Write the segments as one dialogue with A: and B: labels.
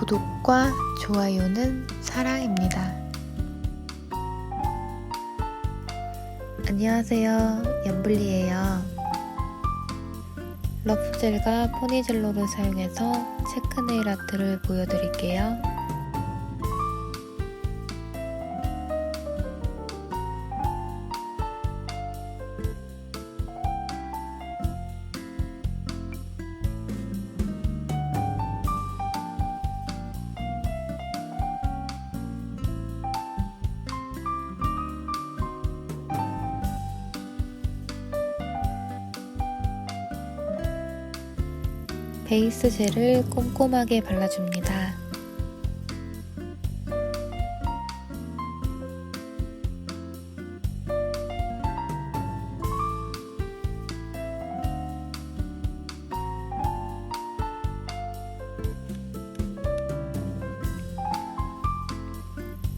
A: 구독과 좋아요는 사랑입니다. 안녕하세요. 연블리예요. 러프젤과 포니젤로를 사용해서 체크네일 아트를 보여드릴게요. 베이스 젤을 꼼꼼하게 발라줍니다.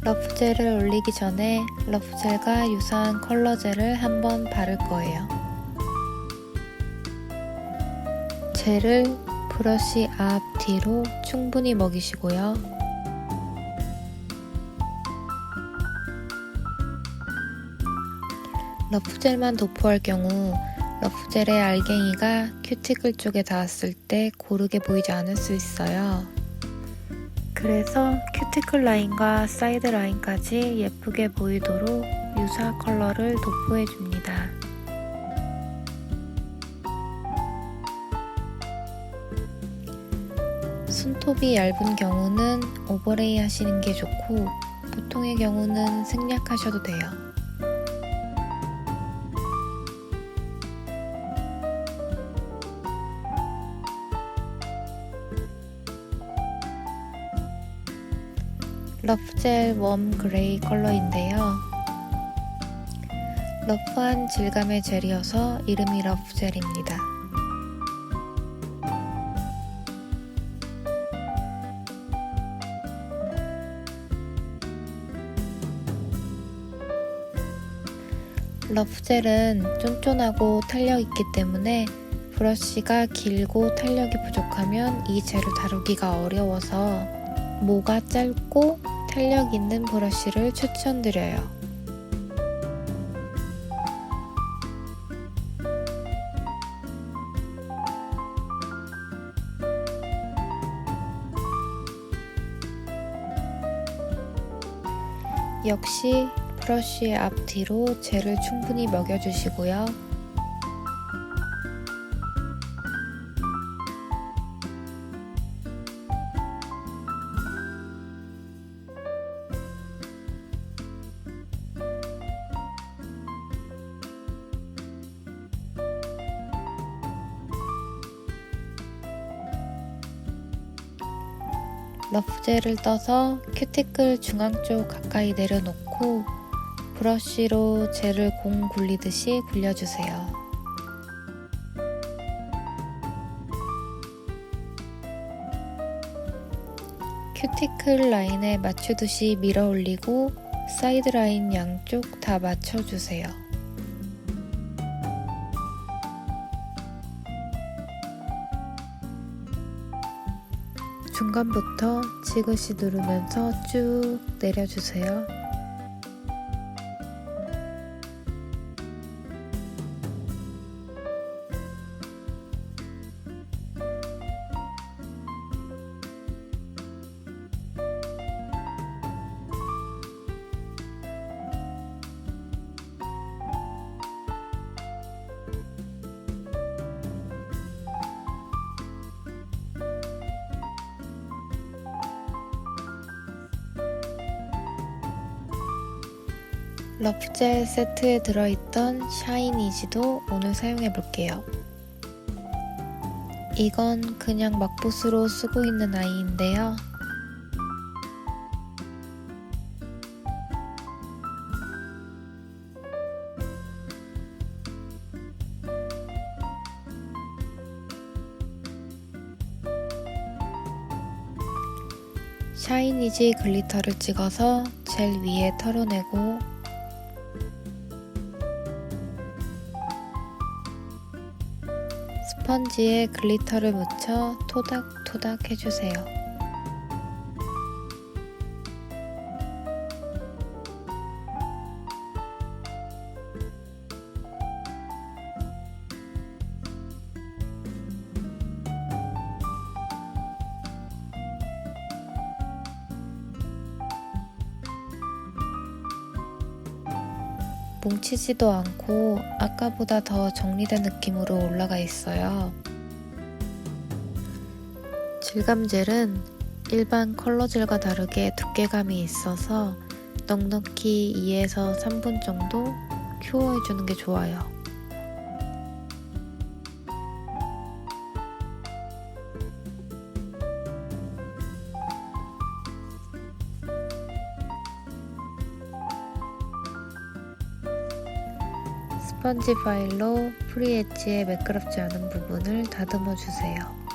A: 러프젤을 올리기 전에 러프젤과 유사한 컬러젤을 한번 바를 거예요. 젤을 브러쉬 앞 뒤로 충분히 먹이시고요. 러프젤만 도포할 경우 러프젤의 알갱이가 큐티클 쪽에 닿았을 때 고르게 보이지 않을 수 있어요. 그래서 큐티클 라인과 사이드 라인까지 예쁘게 보이도록 유사 컬러를 도포해줍니다. 손톱이 얇은 경우는 오버레이 하시는 게 좋고 보통의 경우는 생략하셔도 돼요. 러프젤 웜 그레이 컬러인데요. 러프한 질감의 젤이어서 이름이 러프젤입니다. 러프젤은 쫀쫀하고 탄력 있기 때문에 브러쉬가 길고 탄력이 부족하면 이 젤을 다루기가 어려워서 모가 짧고 탄력 있는 브러쉬를 추천드려요. 역시 브러쉬의 앞뒤로 젤을 충분히 먹여주시고요. 러프젤을 떠서 큐티클 중앙 쪽 가까이 내려놓고 브러쉬로 젤을 공 굴리듯이 굴려주세요. 큐티클 라인에 맞추듯이 밀어 올리고 사이드 라인 양쪽 다 맞춰주세요. 중간부터 지그시 누르면서 쭉 내려주세요. 러프젤 세트에 들어있던 샤이니지도 오늘 사용해 볼게요. 이건 그냥 막붓으로 쓰고 있는 아이인데요. 샤이니지 글리터를 찍어서 젤 위에 털어내고 스펀지에 글리터를 묻혀 토닥토닥 해주세요. 뭉치지도 않고 아까보다 더 정리된 느낌으로 올라가 있어요. 질감젤은 일반 컬러젤과 다르게 두께감이 있어서 넉넉히 2에서 3분 정도 큐어해주는 게 좋아요. 스펀지 파일로 프리 엣지에 매끄럽지 않은 부분을 다듬어 주세요.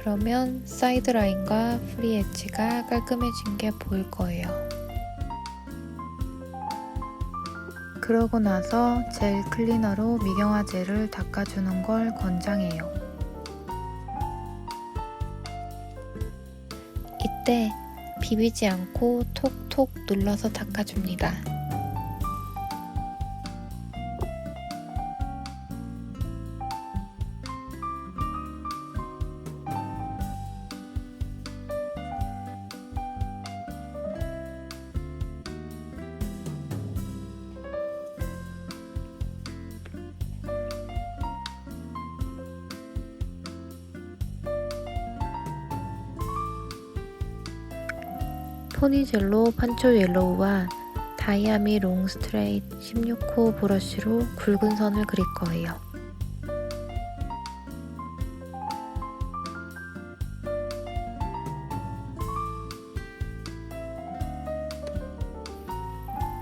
A: 그러면 사이드 라인과 프리 엣지가 깔끔해진 게 보일 거예요. 그러고 나서 젤 클리너로 미경화 젤을 닦아주는 걸 권장해요. 이때 비비지 않고 톡톡 눌러서 닦아줍니다. 포니젤로 판초 옐로우와 다이아미 롱 스트레이트 16호 브러쉬로 굵은 선을 그릴 거예요.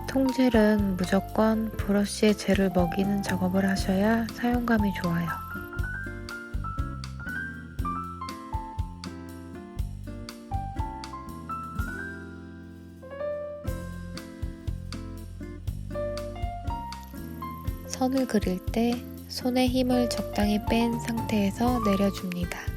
A: 통젤은 무조건 브러쉬에 젤을 먹이는 작업을 하셔야 사용감이 좋아요. 선을 그릴 때 손에 힘을 적당히 뺀 상태에서 내려줍니다.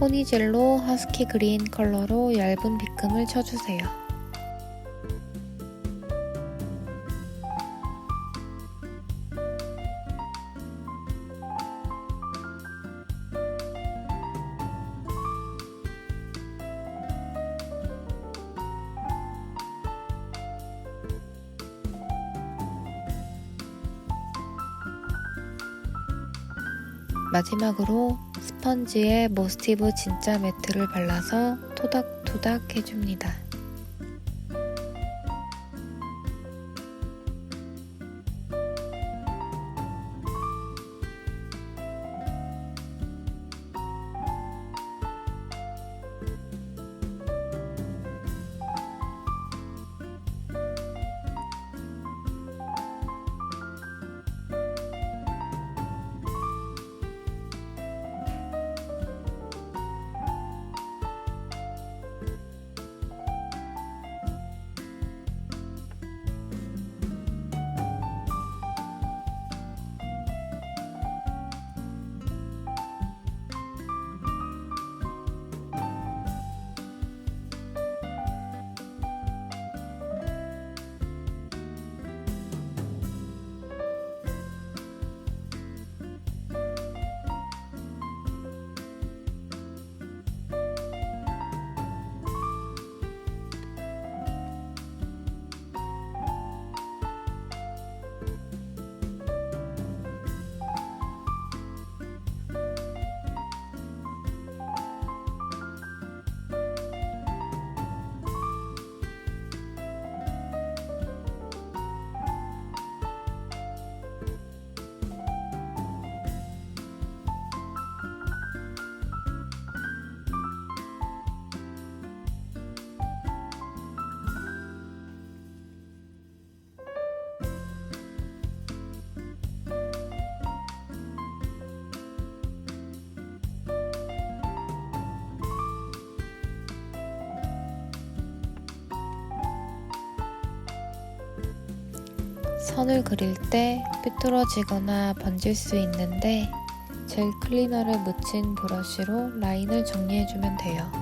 A: 포니젤로 허스키 그린 컬러로 얇은 빗금을 쳐주세요. 마지막으로 스펀지에 모스티브 진짜 매트를 발라서 토닥토닥 해줍니다. 선을 그릴 때 삐뚤어지거나 번질 수 있는데 젤 클리너를 묻힌 브러쉬로 라인을 정리해주면 돼요.